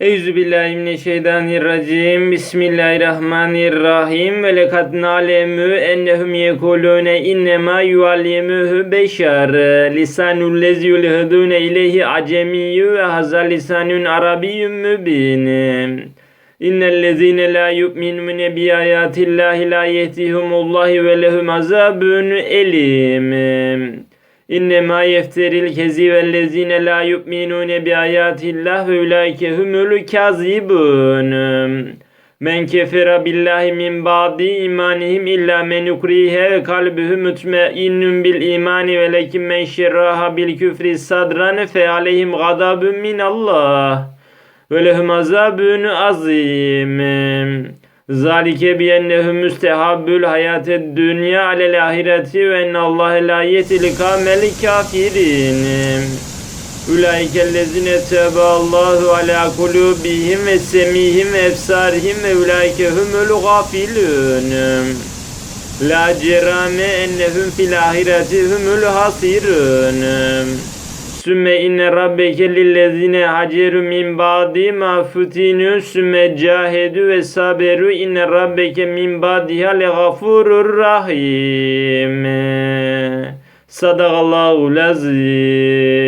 Euzubillahimineşşeytanirracim. Bismillahirrahmanirrahim. Ve lekad na'lemu ennehum yekulune innema yuallimuhu beşer. Lisanul lezi yulhidune ileyhi acemiyyü ve hazal lisanun arabiyyün mübin. İnnellezine la yu'minune bi ayatillahi la yehdihumullahi ve lehum azabun elim. İnnemâ yefteril kezivellezine la yu'minune bi ayatillah ve ulaike humul kazibun. Men kefera billahi min ba'di imanihim illa men ukrihe ve kalbuhu mutmainnun bil imani ve lekin men şerraha bil küfri sadran fe aleyhim gadabun min Allah ve lehum azabun azim. Zalike bi ennehum müstehabbül hayatid dünya alel ahireti ve ennallâhe la yetil kamel kafirin. Ulaikellezine tebeallahu ala kulubihim ve semihim ve efsarihim ve ulaike humul gafilun. La cerame ennehum fil ahireti humul hasirun. Sümme inne rabbeke lillezine haceru min ba'di ma futinu sümme cahedu ve saberu inne rabbeke min ba'diha le gafurur rahim. Sadakallahu lazim.